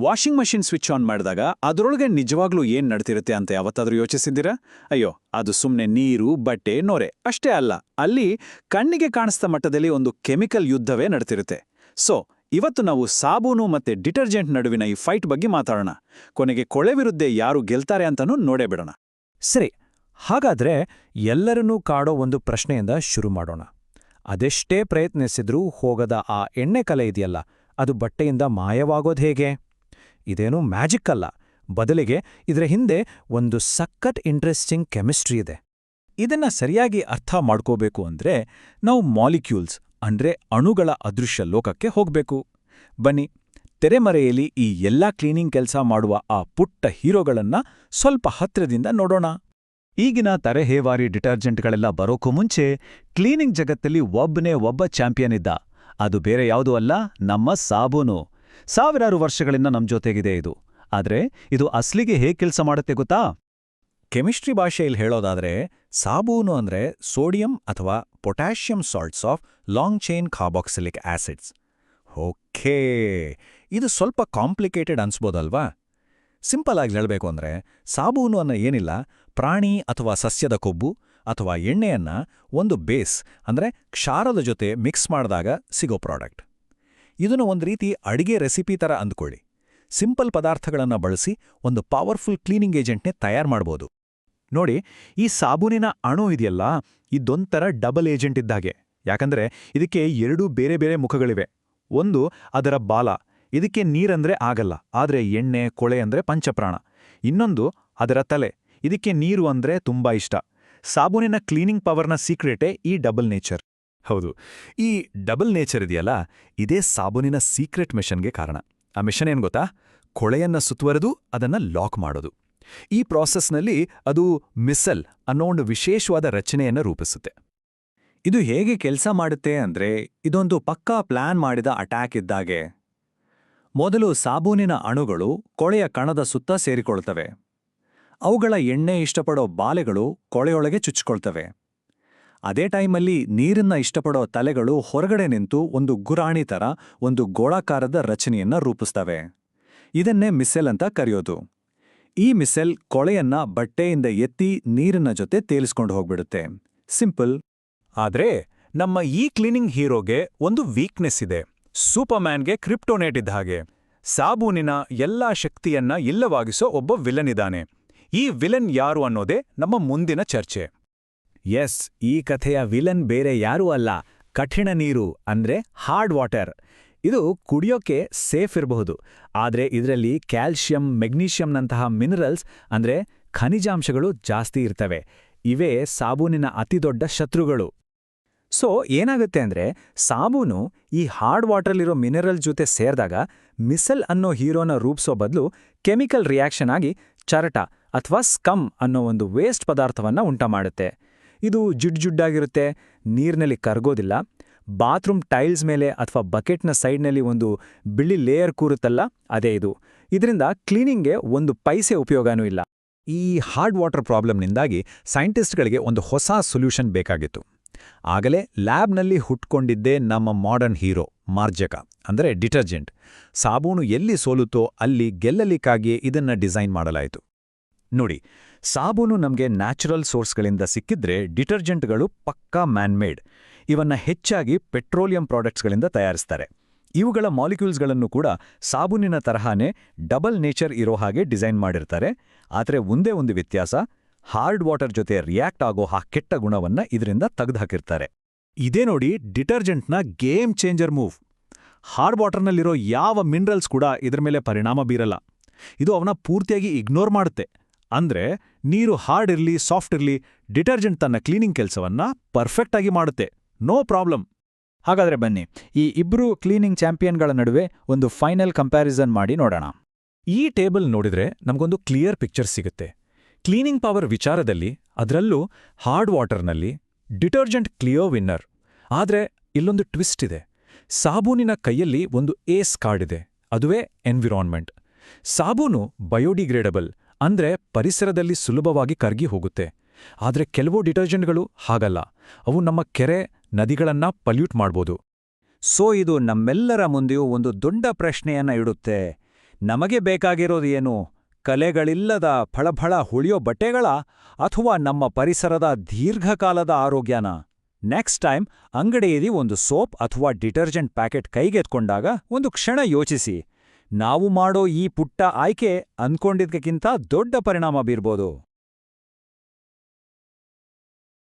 Washing machine switch on ಮಾಡಿದಾಗ ಅದರೊಳಗೆ ನಿಜವಾಗ್ಲೂ ಏನ್ ನಡ್ತಿರುತ್ತೆ ಅಂತ ಯಾವತ್ತಾದ್ರೂ ಯೋಚಿಸಿದ್ದೀರಾ? ಅಯ್ಯೋ, ಅದು ಸುಮ್ಮನೆ ನೀರು, ಬಟ್ಟೆ, ನೊರೆ, ಅಷ್ಟೇ ಅಲ್ಲ. ಅಲ್ಲಿ ಕಣ್ಣಿಗೆ ಕಾಣಿಸ್ತ ಮಟ್ಟದಲ್ಲಿ ಒಂದು ಕೆಮಿಕಲ್ ಯುದ್ಧವೇ ನಡ್ತಿರುತ್ತೆ. ಸೊ, ಇವತ್ತು ನಾವು ಸಾಬೂನು ಮತ್ತೆ ಡಿಟರ್ಜೆಂಟ್ ನಡುವಿನ ಈ ಫೈಟ್ ಬಗ್ಗೆ ಮಾತಾಡೋಣ. ಕೊನೆಗೆ ಕೊಳೆ ವಿರುದ್ಧ ಯಾರು ಗೆಲ್ತಾರೆ ಅಂತನೂ ನೋಡೇ ಬಿಡೋಣ. ಸರಿ, ಹಾಗಾದ್ರೆ ಎಲ್ಲರನ್ನೂ ಕಾಡೋ ಒಂದು ಪ್ರಶ್ನೆಯಿಂದ ಶುರು ಮಾಡೋಣ. ಅದೆಷ್ಟೇ ಪ್ರಯತ್ನಿಸಿದ್ರೂ ಹೋಗದ ಆ ಎಣ್ಣೆ ಕಲೆ ಇದೆಯಲ್ಲ, ಅದು ಬಟ್ಟೆಯಿಂದ ಮಾಯವಾಗೋದು ಹೇಗೆ? ಇದೇನೂ ಮ್ಯಾಜಿಕ್ ಅಲ್ಲ. ಬದಲಿಗೆ ಇದರ ಹಿಂದೆ ಒಂದು ಸಖತ್ ಇಂಟ್ರೆಸ್ಟಿಂಗ್ ಕೆಮಿಸ್ಟ್ರಿ ಇದೆ. ಇದನ್ನ ಸರಿಯಾಗಿ ಅರ್ಥ ಮಾಡ್ಕೋಬೇಕು ಅಂದ್ರೆ ನಾವು ಮಾಲಿಕ್ಯೂಲ್ಸ್, ಅಂದ್ರೆ ಅಣುಗಳ ಅದೃಶ್ಯ ಲೋಕಕ್ಕೆ ಹೋಗ್ಬೇಕು. ಬನ್ನಿ, ತೆರೆಮರೆಯಲ್ಲಿ ಈ ಎಲ್ಲಾ ಕ್ಲೀನಿಂಗ್ ಕೆಲಸ ಮಾಡುವ ಆ ಪುಟ್ಟ ಹೀರೋಗಳನ್ನ ಸ್ವಲ್ಪ ಹತ್ತಿರದಿಂದ ನೋಡೋಣ. ಈಗಿನ ತರೆಹೇವಾರಿ ಡಿಟರ್ಜೆಂಟ್ಗಳೆಲ್ಲ ಬರೋಕ್ಕೂ ಮುಂಚೆ ಕ್ಲೀನಿಂಗ್ ಜಗತ್ತಲ್ಲಿ ಒಬ್ಬನೇ ಒಬ್ಬ ಚಾಂಪಿಯನ್ ಇದ್ದ. ಅದು ಬೇರೆ ಯಾವುದೂ ಅಲ್ಲ, ನಮ್ಮ ಸಾಬೂನು. ಸಾವಿರಾರು ವರ್ಷಗಳಿಂದ ನಮ್ ಜೊತೆಗಿದೆ ಇದು. ಆದ್ರೆ ಇದು ಅಸ್ಲಿಗೆ ಹೇಗ್ ಕೆಲಸ ಮಾಡುತ್ತೆ ಗೊತ್ತಾ? ಕೆಮಿಸ್ಟ್ರಿ ಭಾಷೆಯಲ್ಲಿ ಹೇಳೋದಾದ್ರೆ ಸಾಬೂನು ಅಂದ್ರೆ ಸೋಡಿಯಂ ಅಥವಾ potassium salts of long chain carboxylic acids. Okay, ಇದು ಸ್ವಲ್ಪ ಕಾಂಪ್ಲಿಕೇಟೆಡ್ ಅನ್ಸ್ಬೋದಲ್ವಾ? ಸಿಂಪಲ್ ಆಗಿ ಹೇಳಬೇಕು ಅಂದ್ರೆ ಸಾಬೂನು ಅನ್ನೋ ಏನಿಲ್ಲ, ಪ್ರಾಣಿ ಅಥವಾ ಸಸ್ಯದ ಕೊಬ್ಬು ಅಥವಾ ಎಣ್ಣೆಯನ್ನ ಒಂದು ಬೇಸ್ ಅಂದ್ರೆ ಕ್ಷಾರದ ಜೊತೆ ಮಿಕ್ಸ್ ಮಾಡಿದಾಗ ಸಿಗೋ ಪ್ರಾಡಕ್ಟ್. ಇದನ್ನು ಒಂದು ರೀತಿ ಅಡಿಗೆ ರೆಸಿಪಿ ಥರ ಅಂದ್ಕೊಳ್ಳಿ. ಸಿಂಪಲ್ ಪದಾರ್ಥಗಳನ್ನು ಬಳಸಿ ಒಂದು ಪವರ್ಫುಲ್ ಕ್ಲೀನಿಂಗ್ ಏಜೆಂಟ್ನೇ ತಯಾರು ಮಾಡ್ಬೋದು. ನೋಡಿ, ಈ ಸಾಬೂನಿನ ಅಣು ಇದೆಯಲ್ಲ, ಇದೊಂಥರ ಡಬಲ್ ಏಜೆಂಟ್ ಇದ್ದಾಗೆ. ಯಾಕಂದ್ರೆ ಇದಕ್ಕೆ ಎರಡೂ ಬೇರೆ ಬೇರೆ ಮುಖಗಳಿವೆ. ಒಂದು ಅದರ ಬಾಲ, ಇದಕ್ಕೆ ನೀರಂದ್ರೆ ಆಗಲ್ಲ, ಆದರೆ ಎಣ್ಣೆ, ಕೊಳೆ ಅಂದ್ರೆ ಪಂಚಪ್ರಾಣ. ಇನ್ನೊಂದು ಅದರ ತಲೆ, ಇದಕ್ಕೆ ನೀರು ಅಂದ್ರೆ ತುಂಬಾ ಇಷ್ಟ. ಸಾಬೂನಿನ ಕ್ಲೀನಿಂಗ್ ಪವರ್ನ ಸೀಕ್ರೆಟೇ ಈ ಡಬಲ್ ನೇಚರ್. ಹೌದು. ಈ ಡಬಲ್ ನೇಚರ್ ಇದೆಯಲ್ಲ, ಇದೇ ಸಾಬೂನಿನ ಸೀಕ್ರೆಟ್ ಮಿಷನ್ಗೆ ಕಾರಣ. ಆ ಮಿಷನ್ ಏನು ಗೊತ್ತಾ? ಕೊಳೆಯನ್ನ ಸುತ್ತುವರೆದು ಅದನ್ನ ಲಾಕ್ ಮಾಡೋದು. ಈ ಪ್ರಾಸೆಸ್ನಲ್ಲಿ ಅದು ಮಿಸಲ್ ಅನ್ನೋ ಒಂದು ವಿಶೇಷವಾದ ರಚನೆಯನ್ನ ರೂಪಿಸುತ್ತೆ. ಇದು ಹೇಗೆ ಕೆಲಸ ಮಾಡುತ್ತೆ ಅಂದ್ರೆ, ಇದೊಂದು ಪಕ್ಕಾ ಪ್ಲಾನ್ ಮಾಡಿದ ಅಟ್ಯಾಕ್ ಇದ್ದಾಗೆ. ಮೊದಲು ಸಾಬೂನಿನ ಅಣುಗಳು ಕೊಳೆಯ ಕಣದ ಸುತ್ತ ಸೇರಿಕೊಳ್ತವೆ. ಅವುಗಳ ಎಣ್ಣೆ ಇಷ್ಟಪಡೋ ಬಾಲೆಗಳು ಕೊಳೆಯೊಳಗೆ ಚುಚ್ಕೊಳ್ತವೆ. ಅದೇ ಟೈಮಲ್ಲಿ ನೀರನ್ನ ಇಷ್ಟಪಡೋ ತಲೆಗಳು ಹೊರಗಡೆ ನಿಂತು ಒಂದು ಗುರಾಣಿ ಥರ ಒಂದು ಗೋಳಾಕಾರದ ರಚನೆಯನ್ನ ರೂಪಿಸ್ತವೆ. ಇದನ್ನೇ ಮಿಸೆಲ್ ಅಂತ ಕರೆಯೋದು. ಈ ಮಿಸೆಲ್ ಕೊಳೆಯನ್ನ ಬಟ್ಟೆಯಿಂದ ಎತ್ತಿ ನೀರಿನ ಜೊತೆ ತೇಲಿಸ್ಕೊಂಡು ಹೋಗ್ಬಿಡುತ್ತೆ. ಸಿಂಪಲ್. ಆದ್ರೆ, ನಮ್ಮ ಈ ಕ್ಲೀನಿಂಗ್ ಹೀರೋಗೆ ಒಂದು ವೀಕ್ನೆಸ್ ಇದೆ. ಸೂಪರ್ಮ್ಯಾನ್ಗೆ ಕ್ರಿಪ್ಟೋನೇಟ್ ಇದ್ದ ಹಾಗೆ. ಸಾಬೂನಿನ ಎಲ್ಲಾ ಶಕ್ತಿಯನ್ನ ಇಲ್ಲವಾಗಿಸೋ ಒಬ್ಬ ವಿಲನ್ ಇದ್ದಾನೆ. ಈ ವಿಲನ್ ಯಾರು ಅನ್ನೋದೇ ನಮ್ಮ ಮುಂದಿನ ಚರ್ಚೆ. ಎಸ್, ಈ ಕಥೆಯ ವಿಲನ್ ಬೇರೆ ಯಾರೂ ಅಲ್ಲ. ಕಠಿಣ ನೀರು ಅಂದ್ರೆ ಹಾರ್ಡ್ ವಾಟರ್. ಇದು ಕುಡಿಯೋಕೆ ಸೇಫ್ ಇರಬಹುದು. ಆದರೆ ಇದರಲ್ಲಿ ಕ್ಯಾಲ್ಶಿಯಂ ಮೆಗ್ನೀಷಿಯಂನಂತಹ ಮಿನರಲ್ಸ್ ಅಂದ್ರೆ ಖನಿಜಾಂಶಗಳು ಜಾಸ್ತಿ ಇರ್ತವೆ. ಇವೇ ಸಾಬೂನಿನ ಅತಿದೊಡ್ಡ ಶತ್ರುಗಳು. ಸೊ, ಏನಾಗುತ್ತೆ ಅಂದ್ರೆ ಸಾಬೂನು ಈ ಹಾರ್ಡ್ ವಾಟರ್ಲಿರೋ ಮಿನರಲ್ ಜೊತೆ ಸೇರಿದಾಗ ಮಿಸಲ್ ಅನ್ನೋ ಹೀರೋನ ರೂಪಿಸೋ ಬದಲು ಕೆಮಿಕಲ್ ರಿಯಾಕ್ಷನ್ ಆಗಿ ಚರಟ ಅಥವಾ ಸ್ಕಮ್ ಅನ್ನೋ ಒಂದು ವೇಸ್ಟ್ ಪದಾರ್ಥವನ್ನ ಉಂಟುಮಾಡುತ್ತೆ ಇದು ಜುಡ್ಜುಡ್ಡಾಗಿರುತ್ತೆ, ನೀರಿನಲ್ಲಿ ಕರಗೋದಿಲ್ಲ. ಬಾತ್ರೂಮ್ ಟೈಲ್ಸ್ ಮೇಲೆ ಅಥವಾ ಬಕೆಟ್ನ ಸೈಡ್ನಲ್ಲಿ ಒಂದು ಬಿಳಿ ಲೇಯರ್ ಕೂರುತ್ತಲ್ಲ, ಅದೇ ಇದು. ಇದರಿಂದ ಕ್ಲೀನಿಂಗ್ಗೆ ಒಂದು ಪೈಸೆ ಉಪಯೋಗನೂ ಇಲ್ಲ. ಈ ಹಾರ್ಡ್ ವಾಟರ್ ಪ್ರಾಬ್ಲಮ್ನಿಂದಾಗಿ ಸೈಂಟಿಸ್ಟ್ಗಳಿಗೆ ಒಂದು ಹೊಸ ಸೊಲ್ಯೂಷನ್ ಬೇಕಾಗಿತ್ತು. ಆಗಲೇ ಲ್ಯಾಬ್ನಲ್ಲಿ ಹುಟ್ಕೊಂಡಿದ್ದೇ ನಮ್ಮ ಮಾಡರ್ನ್ ಹೀರೋ, ಮಾರ್ಜಕ, ಅಂದರೆ ಡಿಟರ್ಜೆಂಟ್. ಸಾಬೂನು ಎಲ್ಲಿ ಸೋಲುತ್ತೋ ಅಲ್ಲಿ ಗೆಲ್ಲಲಿಕ್ಕಾಗಿಯೇ ಇದನ್ನ ಡಿಸೈನ್ ಮಾಡಲಾಯಿತು. ನೋಡಿ ಸಾಬೂನು ನಮಗೆ ನ್ಯಾಚುರಲ್ ಸೋರ್ಸ್ಗಳಿಂದ ಸಿಕ್ಕಿದ್ರೆ ಡಿಟರ್ಜೆಂಟ್ಗಳು ಪಕ್ಕಾ ಮ್ಯಾನ್ಮೇಡ್. ಇವನ್ನ ಹೆಚ್ಚಾಗಿ ಪೆಟ್ರೋಲಿಯಂ ಪ್ರಾಡಕ್ಟ್ಸ್ಗಳಿಂದ ತಯಾರಿಸ್ತಾರೆ. ಇವುಗಳ ಮಾಲಿಕ್ಯೂಲ್ಸ್ಗಳನ್ನು ಕೂಡ ಸಾಬೂನಿನ ತರಹಾನೇ ಡಬಲ್ ನೇಚರ್ ಇರೋ ಹಾಗೆ ಡಿಸೈನ್ ಮಾಡಿರ್ತಾರೆ. ಆದರೆ ಒಂದೇ ಒಂದು ವ್ಯತ್ಯಾಸ, ಹಾರ್ಡ್ ವಾಟರ್ ಜೊತೆ ರಿಯಾಕ್ಟ್ ಆಗೋ ಆ ಕೆಟ್ಟ ಗುಣವನ್ನ ಇದರಿಂದ ತೆಗೆದುಹಾಕಿರ್ತಾರೆ ಇದೇ ನೋಡಿ ಡಿಟರ್ಜೆಂಟ್ನ ಗೇಮ್ ಚೇಂಜರ್ ಮೂವ್. ಹಾರ್ಡ್ ವಾಟರ್ನಲ್ಲಿರೋ ಯಾವ ಮಿನರಲ್ಸ್ ಕೂಡ ಇದರ ಮೇಲೆ ಪರಿಣಾಮ ಬೀರಲ್ಲ. ಇದು ಅವನ ಪೂರ್ತಿಯಾಗಿ ಇಗ್ನೋರ್ ಮಾಡುತ್ತೆ. ಅಂದ್ರೆ ನೀರು ಹಾರ್ಡ್ ಇರ್ಲಿ ಸಾಫ್ಟ್ ಇರ್ಲಿ ಡಿಟರ್ಜೆಂಟ್ ತನ್ನ ಕ್ಲೀನಿಂಗ್ ಕೆಲಸವನ್ನ ಪರ್ಫೆಕ್ಟ್ ಆಗಿ ಮಾಡುತ್ತೆ. No problem. ಹಾಗಾದ್ರೆ ಬನ್ನಿ, ಈ ಇಬ್ರು ಕ್ಲೀನಿಂಗ್ ಚಾಂಪಿಯನ್ಗಳ ನಡುವೆ ಒಂದು ಫೈನಲ್ ಕಂಪ್ಯಾರಿಸನ್ ಮಾಡಿ ನೋಡೋಣ. ಈ ಟೇಬಲ್ ನೋಡಿದ್ರೆ ನಮಗೊಂದು ಕ್ಲಿಯರ್ ಪಿಕ್ಚರ್ ಸಿಗುತ್ತೆ. ಕ್ಲೀನಿಂಗ್ ಪವರ್ ವಿಚಾರದಲ್ಲಿ ಅದರಲ್ಲೂ ಹಾರ್ಡ್ ವಾಟರ್ನಲ್ಲಿ ಡಿಟರ್ಜೆಂಟ್ ಕ್ಲಿಯೋ ವಿನ್ನರ್. ಆದ್ರೆ ಇಲ್ಲೊಂದು ಟ್ವಿಸ್ಟ್ ಇದೆ. ಸಾಬೂನಿನ ಕೈಯಲ್ಲಿ ಒಂದು ಏಸ್ ಕಾರ್ಡ್ ಇದೆ. ಅದುವೇ ಎನ್ವಿರಾನ್ಮೆಂಟ್. ಸಾಬೂನು ಬಯೋಡಿಗ್ರೇಡಬಲ್. ಅಂದ್ರೆ ಪರಿಸರದಲ್ಲಿ ಸುಲಭವಾಗಿ ಕರ್ಗಿ ಹೋಗುತ್ತೆ. ಆದರೆ ಕೆಲವು ಡಿಟರ್ಜೆಂಟ್ಗಳು ಹಾಗಲ್ಲ. ಅವು ನಮ್ಮ ಕೆರೆ ನದಿಗಳನ್ನ ಪಲ್ಯೂಟ್ ಮಾಡ್ಬೋದು. ಸೊ ಇದು ನಮ್ಮೆಲ್ಲರ ಮುಂದೆಯೂ ಒಂದು ದೊಡ್ಡ ಪ್ರಶ್ನೆಯನ್ನ ಇಡುತ್ತೆ. ನಮಗೆ ಬೇಕಾಗಿರೋದು ಏನು? ಕಲೆಗಳಿಲ್ಲದ ಫಳಫಳ ಹುಳಿಯೋ ಬಟ್ಟೆಗಳ ಅಥವಾ ನಮ್ಮ ಪರಿಸರದ ದೀರ್ಘಕಾಲದ ಆರೋಗ್ಯನ? ನೆಕ್ಸ್ಟ್ ಟೈಮ್ ಅಂಗಡಿಯಲ್ಲಿ ಒಂದು ಸೋಪ್ ಅಥವಾ ಡಿಟರ್ಜೆಂಟ್ ಪ್ಯಾಕೆಟ್ ಕೈಗೆತ್ಕೊಂಡಾಗ ಒಂದು ಕ್ಷಣ ಯೋಚಿಸಿ. ನಾವು ಮಾಡೋ ಈ ಪುಟ್ಟ ಆಯ್ಕೆ ಅನ್ಕೊಂಡಿದ್ದಕ್ಕಿಂತ ದೊಡ್ಡ ಪರಿಣಾಮ ಬೀರ್ಬೋದು.